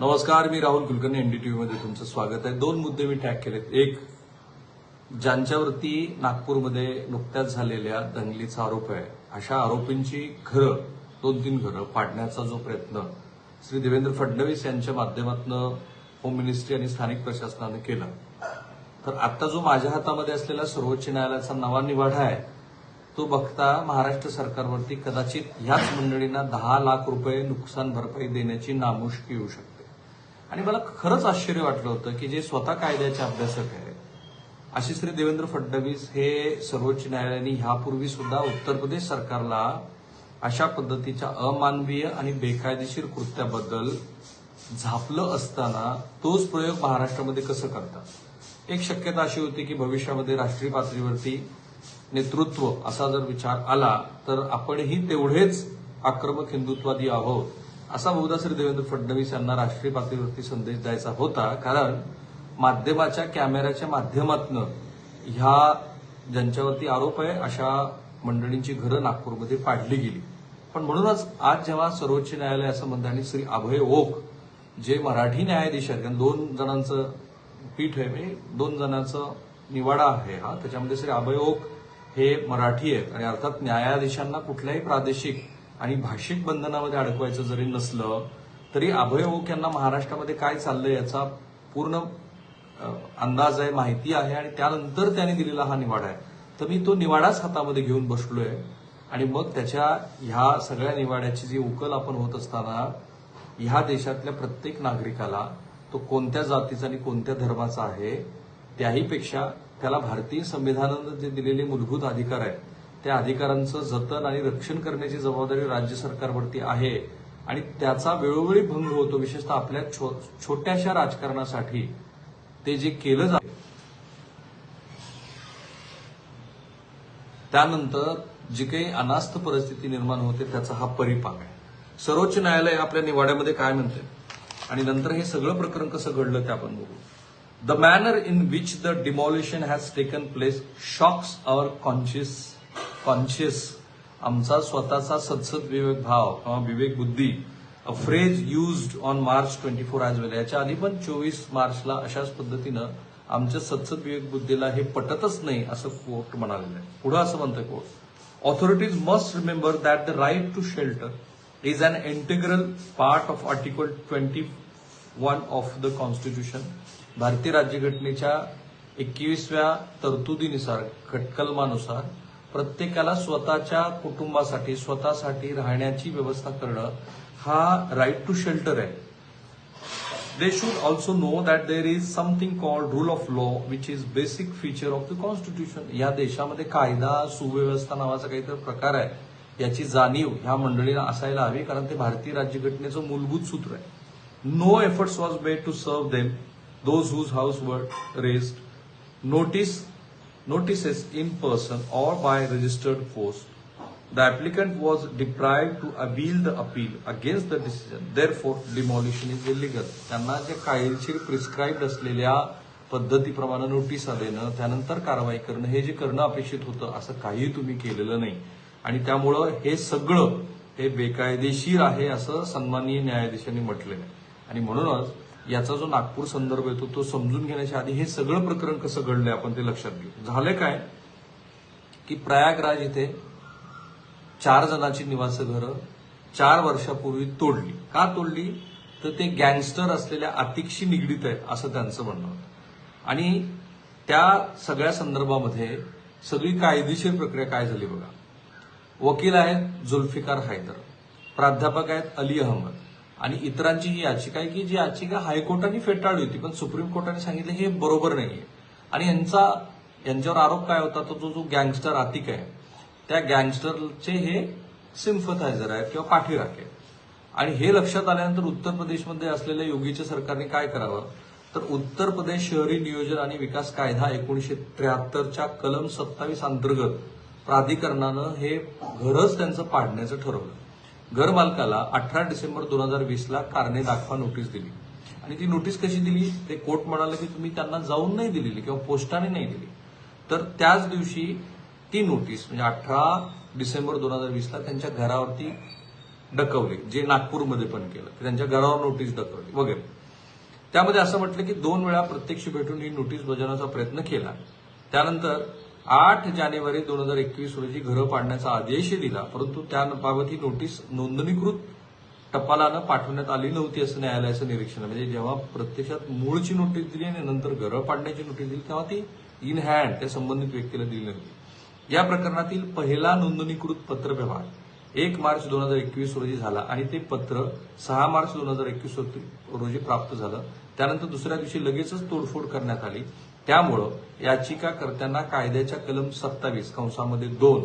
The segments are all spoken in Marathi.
नमस्कार मी राहुल कुलकर्णी एनडीटीव्ही मध्ये तुमचं स्वागत आहे. दोन मुद्दे मी टॅग केलेत. एक ज्यांच्यावरती नागपूरमध्ये नुकत्याच झालेल्या दंगलीचा आरोप आहे अशा आरोपींची घरं दोन तीन घरं पाडण्याचा जो प्रयत्न श्री देवेंद्र फडणवीस यांच्या माध्यमातून होम मिनिस्ट्री आणि स्थानिक प्रशासनानं केला तर आता जो माझ्या हातामध्ये असलेला सर्वोच्च न्यायालयाचा नवा निवाडा आहे तो बघता महाराष्ट्र सरकारवरती कदाचित ह्याच मंडळींना दहा लाख रुपये नुकसान भरपाई देण्याची नामुष्की येऊ शकते. आणि मला खरंच आश्चर्य वाटलं होतं की जे स्वतः कायद्याचे अभ्यासक आहेत असे श्री देवेंद्र फडणवीस हे सर्वोच्च न्यायालयाने ह्यापूर्वी सुद्धा उत्तर प्रदेश सरकारला अशा पद्धतीच्या अमानवीय आणि बेकायदेशीर कृत्याबद्दल झापलं असताना तोच प्रयोग महाराष्ट्रामध्ये कसं करतात? एक शक्यता अशी होती की भविष्यामध्ये राष्ट्रीय पातळीवरती नेतृत्व असा जर विचार आला तर आपणही तेवढेच आक्रमक हिंदुत्वादी आहोत. असा बहुधा श्री देवेंद्र फडणवीस यांना राष्ट्रीय पातळीवरती संदेश द्यायचा होता. कारण माध्यमाच्या कॅमेऱ्याच्या माध्यमातून ह्या ज्यांच्यावरती आरोप आहे अशा मंडळींची घरं नागपूरमध्ये पाडली गेली. पण म्हणूनच आज जेव्हा सर्वोच्च न्यायालय असं म्हणतं आणि श्री अभय ओक जे मराठी न्यायाधीश आहेत कारण दोन जणांचं पीठ आहे म्हणजे दोन जणांचं निवाडा आहे हा त्याच्यामध्ये श्री अभय ओक हे मराठी आहेत. आणि अर्थात न्यायाधीशांना कुठल्याही प्रादेशिक आणि भाषिक बंधनामध्ये अडकवायचं जरी नसलं तरी अभय ओक यांना महाराष्ट्रामध्ये काय चाललंय याचा पूर्ण अंदाज आहे माहिती आहे आणि त्यानंतर त्याने दिलेला हा निवाडा आहे. तर मी तो निवाडाच हातामध्ये घेऊन बसलोय. आणि मग त्याच्या ह्या सगळ्या निवाड्याची जी उकल आपण होत असताना ह्या देशातल्या प्रत्येक नागरिकाला तो कोणत्या जातीचा आणि कोणत्या धर्माचा आहे त्याहीपेक्षा त्याला भारतीय संविधानानं जे दिलेले मूलभूत अधिकार आहेत त्या अधिकारांचं जतन आणि रक्षण करण्याची जबाबदारी राज्य सरकारवरती आहे आणि त्याचा वेळोवेळी भंग होतो विशेषतः आपल्या छो- छोट्याशा राजकारणासाठी. ते जे केलं जात त्यानंतर जी काही अनास्थ परिस्थिती निर्माण होते त्याचा हा परिपाक आहे. सर्वोच्च न्यायालय आपल्या निवाड्यामध्ये काय म्हणते? आणि नंतर हे सगळं प्रकरण कसं घडलं ते आपण बघू. The manner in which the demolition has taken place shocks our conscious conscious आमचा स्वतःचा सत्सद विवेक भाव किंवा विवेक बुद्धी a phrase used on March twenty four as well याच्या आधी पण चोवीस मार्चला अशाच पद्धतीनं आमच्या सत्सद विवेक बुद्धीला हे पटतच नाही असं कोर्ट म्हणालेलं आहे. पुढं असं म्हणतं court. Authorities must remember that the right to shelter is an integral part of article twenty one of the constitution भारतीय राज्यघटनेच्या एकवीसव्या तरतुदीनुसार घटकलमानुसार प्रत्येकाला स्वतःच्या कुटुंबासाठी स्वतःसाठी राहण्याची व्यवस्था करणं हा राईट टू शेल्टर आहे. They should also know that there is something called rule of law which is basic feature of the constitution. या देशामध्ये कायदा सुव्यवस्था नावाचा काहीतरी प्रकार आहे. याची जाणीव ह्या मंडळीला असायला हवी कारण ते भारतीय राज्यघटनेचं मूलभूत सूत्र आहे. No efforts was made to serve them those whose houses were razed notice notices in person or by registered post. The applicant was deprived to appeal the appeal against the decision. Therefore, demolition is illegal. त्यांना जे कायदेशीर प्रिस्क्राईब्ड असलेल्या पद्धतीप्रमाणे नोटिसा देणं त्यानंतर कारवाई करणं हे जे करणं अपेक्षित होतं असं काहीही तुम्ही केलेलं नाही आणि त्यामुळं हे सगळं हे बेकायदेशीर आहे असं सन्माननीय न्यायाधीशांनी म्हटलेलं आहे आणि म्हणूनच याचा जो नागपूर संदर्भ येतो तो समजून घेण्याच्या आधी हे सगळं प्रकरण कसं घडलंय आपण ते लक्षात घेऊ. झालं काय? की प्रयागराज इथे चार जणांची निवासघरं चार वर्षापूर्वी तोडली. का तोडली? तर ते गँगस्टर असलेल्या अतिकशी निगडीत आहेत असं त्यांचं म्हणणं होतं. आणि त्या सगळ्या संदर्भामध्ये सगळी कायदेशीर प्रक्रिया काय झाली बघा? वकील आहेत जुल्फिकार हैदर प्राध्यापक आहेत अली अहमद. आणि इतरांची ही याचिका आहे की जी याचिका हायकोर्टाने फेटाळली होती पण सुप्रीम कोर्टाने सांगितलं हे बरोबर नाहीये. आणि यांचा यांच्यावर आरोप काय होता तो जो जो गँगस्टर आतिक आहे त्या गँगस्टरचे हे सिम्फथायझर आहेत किंवा पाठीराख आहेत. आणि हे लक्षात आल्यानंतर उत्तर प्रदेशमध्ये असलेल्या योगीच्या सरकारने काय करावं? तर उत्तर प्रदेश शहरी नियोजन आणि विकास कायदा एकोणीशे त्र्याहत्तरच्या कलम सत्तावीस अंतर्गत प्राधिकरणानं हे घरच त्यांचं पाडण्याचं ठरवलं. घरमालकाला अठरा डिसेंबर दोन हजार वीसला कारणे दाखवा नोटीस दिली. आणि ती नोटीस कशी दिली? ते कोर्ट म्हणाले की तुम्ही त्यांना जाऊन नाही दिलेली किंवा पोस्टाने नाही दिली. तर त्याच दिवशी ती नोटीस म्हणजे अठरा डिसेंबर दोन हजार वीसला त्यांच्या घरावरती डकवले जे नागपूरमध्ये पण केलं. त्यांच्या घरावर नोटीस डकवली. वगैरे. त्यामध्ये असं म्हटलं की दोन वेळा प्रत्यक्ष भेटून ही नोटीस बजावण्याचा प्रयत्न केला. त्यानंतर आठ जानेवारी दोन हजार एकवीस रोजी घरं पाडण्याचा आदेशही दिला परंतु त्याबाबत ही नोटीस नोंदणीकृत टपालानं पाठवण्यात आली नव्हती असं न्यायालयाचं निरीक्षण. म्हणजे जेव्हा प्रत्यक्षात मूळची नोटीस दिली आणि नंतर घरं पाडण्याची नोटीस दिली तेव्हा ती इन हँड त्या संबंधित व्यक्तीला दिली नव्हती. या प्रकरणातील पहिला नोंदणीकृत पत्र व्यवहार एक मार्च दोन हजार एकवीस रोजी झाला आणि ते पत्र सहा मार्च दोन हजार एकवीस रोजी प्राप्त झालं. त्यानंतर दुसऱ्या दिवशी लगेचच तोडफोड करण्यात आली. त्यामुळं याचिकाकर्त्यांना कायद्याच्या कलम सत्तावीस कंसामध्ये दोन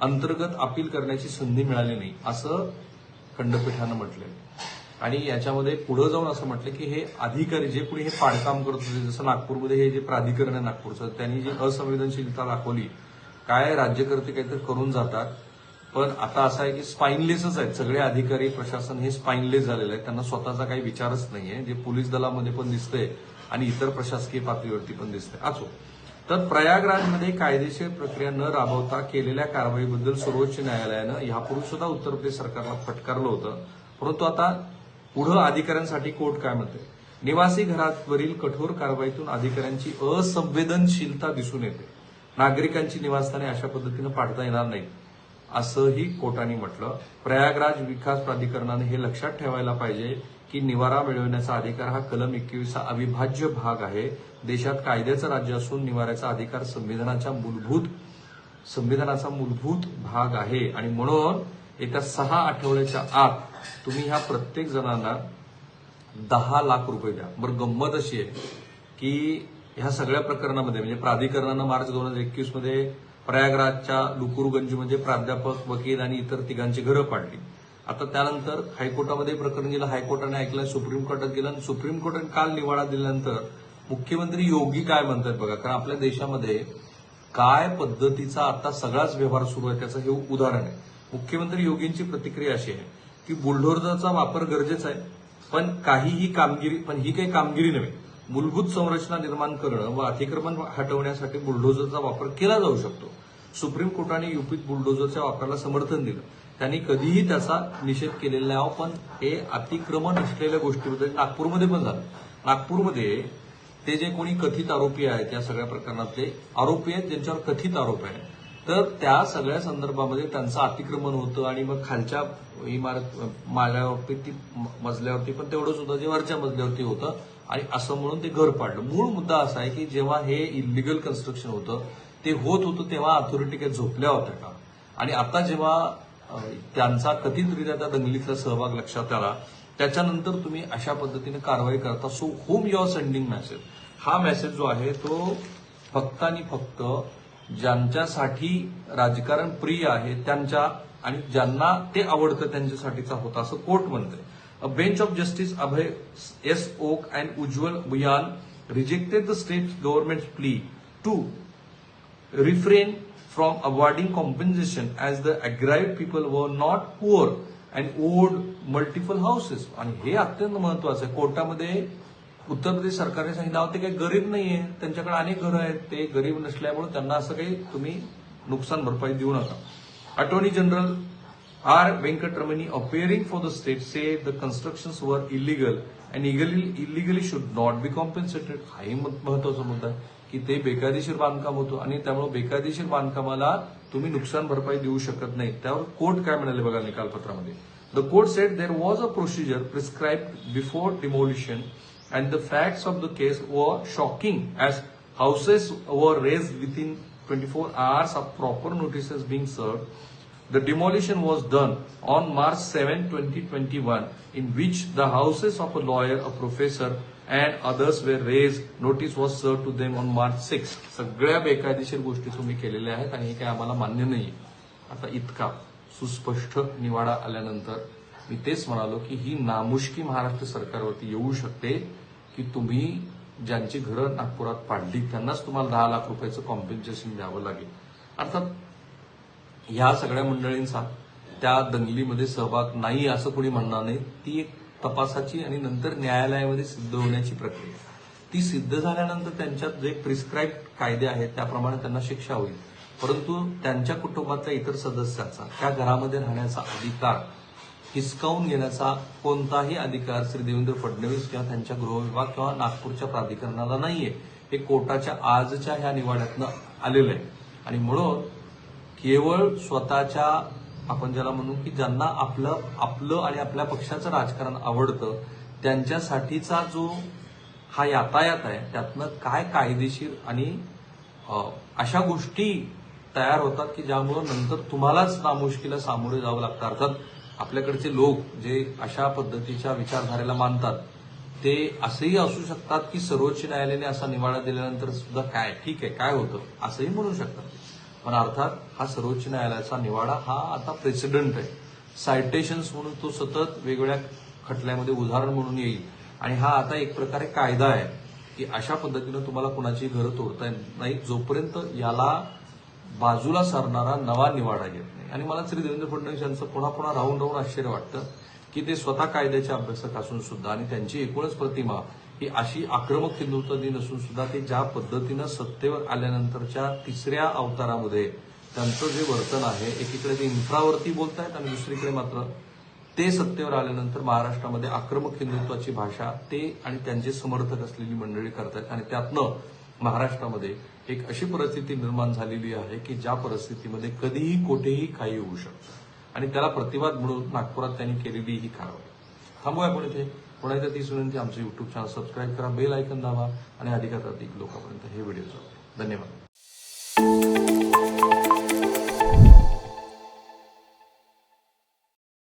अंतर्गत अपील करण्याची संधी मिळाली नाही असं खंडपीठानं म्हटलंय. आणि याच्यामध्ये पुढे जाऊन असं म्हटलं की हे अधिकारी जे कोणी हे पाडकाम करत होते जसं नागपूरमध्ये हे जे प्राधिकरण आहे नागपूरचं त्यांनी जी असंवेदनशीलता दाखवली काय राज्यकर्ते काहीतरी करून जातात. पण आता असं आहे की स्पाईनलेसच आहेत. सगळे अधिकारी प्रशासन हे स्पाईनलेस झालेलं आहे त्यांना स्वतःचा काही विचारच नाहीये. जे पोलीस दलामध्ये पण दिसतंय आणि इतर प्रशासकीय पातळीवरती पण दिसतंय. असो तर प्रयागराजमध्ये कायदेशीर प्रक्रिया न राबवता केलेल्या कारवाईबद्दल सर्वोच्च न्यायालयानं यापूर्वी सुद्धा उत्तर प्रदेश सरकारला फटकारलं होतं. परंतु आता पुढं अधिकाऱ्यांसाठी कोर्ट काय म्हणते निवासी घरावरील कठोर कारवाईतून अधिकाऱ्यांची असंवेदनशीलता दिसून येते. नागरिकांची निवासस्थाने अशा पद्धतीनं पाठता येणार नाही असंही कोर्टाने म्हटलं. प्रयागराज विकास प्राधिकरणाने हे लक्षात ठेवायला पाहिजे की निवारा मिळवण्याचा अधिकार हा कलम एकवीसचा अविभाज्य भाग आहे. देशात कायद्याचं राज्य असून निवाऱ्याचा अधिकार संविधानाच्या मूलभूत संविधानाचा मूलभूत भाग आहे. आणि म्हणून येत्या सहा आठवड्याच्या आत तुम्ही ह्या प्रत्येक जणांना दहा लाख रुपये द्या. बरं गंमत अशी आहे की ह्या सगळ्या प्रकरणामध्ये म्हणजे प्राधिकरणानं मार्च दोन हजार एकवीसमध्ये प्रयागराजच्या लुकुरगंजमध्ये प्राध्यापक वकील आणि इतर तिघांची घरं पाडली. आता त्यानंतर हायकोर्टामध्ये प्रकरण गेलं हायकोर्टाने ऐकलं सुप्रीम कोर्टात गेलं आणि सुप्रीम कोर्टाने काल निवाडा दिल्यानंतर मुख्यमंत्री योगी काय म्हणतात बघा कारण आपल्या देशामध्ये काय पद्धतीचा आता सगळाच व्यवहार सुरू आहे त्याचं हे उदाहरण आहे. मुख्यमंत्री योगींची प्रतिक्रिया अशी आहे की बुलडोझरचा वापर गरजेचा आहे पण काहीही कामगिरी पण ही काही कामगिरी नव्हे. मूलभूत संरचना निर्माण करणं व अतिक्रमण हटवण्यासाठी बुलडोझरचा वापर केला जाऊ शकतो. सुप्रीम कोर्टाने युपीत बुलडोझरच्या वापराला समर्थन दिलं. त्यांनी कधीही त्याचा निषेध केलेला नाही. पण हे अतिक्रमण असलेल्या गोष्टीबद्दल नागपूरमध्ये पण झालं. नागपूरमध्ये ते जे कोणी कथित आरोपी आहेत या सगळ्या प्रकरणातले आरोपी आहेत ज्यांच्यावर कथित आरोप आहे तर त्या सगळ्या संदर्भामध्ये त्यांचं अतिक्रमण होतं आणि मग खालच्या इमारत माळ्यावरती ती मजल्यावरती पण तेवढंच होतं जे वरच्या मजल्यावरती होतं आणि असं म्हणून ते घर पाडलं. मूळ मुद्दा असा आहे की जेव्हा हे इलिगल कन्स्ट्रक्शन होतं ते होत होतं तेव्हा अथॉरिटी काही झोपल्या होत्या का? आणि आता जेव्हा त्यांचा कथितरित्या त्या दंगलीतला सहभाग लक्षात आला. त्याच्यानंतर तुम्ही अशा पद्धतीने कारवाई करता. So home your sending message हा मेसेज जो आहे तो फक्त आणि फक्त ज्यांच्यासाठी राजकारण प्रिय आहे त्यांच्या आणि ज्यांना ते आवडतं त्यांच्यासाठीचा होता असं कोर्ट म्हणते a bench of justice Abhay S Oka and Ujjal Bhuyan rejected the state government plea to refrain from awarding compensation as the aggrieved people were not poor and owed multiple houses. आणि हे अत्यंत महत्वाचं आहे. कोर्टामध्ये उत्तर प्रदेश सरकारने सांगितलं होते काही गरीब नाहीये. त्यांच्याकडे अनेक घरं आहेत. ते गरीब नसल्यामुळे त्यांना असं काही तुम्ही नुकसान भरपाई देऊ नका. Attorney general R. Venkataramani appearing for the state say the constructions were illegal and इगली illegally should not be compensated हाही महत्त्वाचा मुद्दा आहे की ते बेकायदेशीर बांधकाम होतं आणि त्यामुळे बेकायदेशीर बांधकामाला तुम्ही नुकसान भरपाई देऊ शकत नाही त्यावर कोर्ट काय म्हणाले बघा निकालपत्रामध्ये the court set there was a procedure prescribe before demolition and the facts of the case were shocking as houses were raised within 24 hours of proper notices being served. The demolition was done on March 7, 2021, in which the houses of a lawyer, a professor, and others were raised. Notice was served to them on March 6. सगळ्या बेकायदेशीर गोष्टी तुम्ही केलेल्या आहेत आणि हे काही आम्हाला मान्य नाही आता इतका सुस्पष्ट निवाडा आल्यानंतर मी तेच म्हणालो की ही नामुष्की महाराष्ट्र सरकारवरती येऊ शकते की तुम्ही ज्यांची घरं नागपुरात पाडली त्यांनाच तुम्हाला दहा लाख रुपयाचं कॉम्पेन्सेशन द्यावं लागेल अर्थात ह्या सगळ्या मंडळींचा त्या दंगलीमध्ये सहभाग नाही असं कोणी म्हणणार नाही. ती एक तपासाची आणि नंतर न्यायालयामध्ये सिद्ध होण्याची प्रक्रिया. ती सिद्ध झाल्यानंतर त्यांच्यात जे प्रिस्क्राईब कायदे आहेत त्याप्रमाणे त्यांना शिक्षा होईल. परंतु त्यांच्या कुटुंबातल्या इतर सदस्याचा त्या घरामध्ये राहण्याचा अधिकार हिसकावून घेण्याचा कोणताही अधिकार श्री देवेंद्र फडणवीस किंवा त्यांच्या गृहविभाग किंवा नागपूरच्या प्राधिकरणाला नाहीये. हे कोर्टाच्या आजच्या ह्या निवाड्यातनं आलेलं आहे. आणि म्हणून केवळ स्वतःच्या आपण ज्याला म्हणू की ज्यांना आपलं आपलं आणि आपल्या पक्षाचं राजकारण आवडतं त्यांच्यासाठीचा जो हा यातायात आहे त्यातनं काय कायदेशीर आणि अशा गोष्टी तयार होतात की ज्यामुळं नंतर तुम्हालाच नामुष्कीला सामोरे जावं लागतं. अर्थात आपल्याकडचे लोक जे अशा पद्धतीच्या विचारधारेला मानतात ते असेही असू शकतात की सर्वोच्च न्यायालयाने असा निवाडा दिल्यानंतर सुद्धा काय ठीक आहे काय होतं असंही म्हणू शकतात. पण अर्थात हा सर्वोच्च न्यायालयाचा निवाडा हा आता प्रेसिडेंट आहे. सायटेशन्स म्हणून तो सतत वेगवेगळ्या खटल्यामध्ये उदाहरण म्हणून येईल. आणि हा आता एक प्रकारे कायदा आहे की अशा पद्धतीनं तुम्हाला कुणाची घरं तोडता येत नाही जोपर्यंत याला बाजूला सरणारा नवा निवाडा येत नाही. आणि मला श्री देवेंद्र फडणवीस यांचं पुन्हा पुन्हा राहून राहून आश्चर्य वाटतं की ते स्वतः कायद्याचे अभ्यासक असून सुद्धा आणि त्यांची एकूणच प्रतिमा ही अशी आक्रमक हिंदुत्वदी नसून सुद्धा ते ज्या पद्धतीनं सत्तेवर आल्यानंतरच्या तिसऱ्या अवतारामध्ये त्यांचं जे वर्तन आहे एकीकडे ते इन्फ्रावरती बोलतायत आणि दुसरीकडे मात्र ते सत्तेवर आल्यानंतर महाराष्ट्रामध्ये आक्रमक हिंदुत्वाची भाषा ते आणि त्यांचे समर्थक असलेली मंडळी करतायत. आणि त्यातनं महाराष्ट्रामध्ये एक अशी परिस्थिती निर्माण झालेली आहे की ज्या परिस्थितीमध्ये कधीही कोठेही काही होऊ शकतं. आणि त्याला प्रतिवाद म्हणून नागपुरात त्यांनी केलेली ही कारवाई. थांबूया आपण इथे. पुन्हा एकदा तीच विनंती आमचं युट्यूब चॅनल सबस्क्राईब करा बेल ऐकन दाबा आणि अधिकाधिक लोकांपर्यंत हे व्हिडिओ जाऊ धन्यवाद.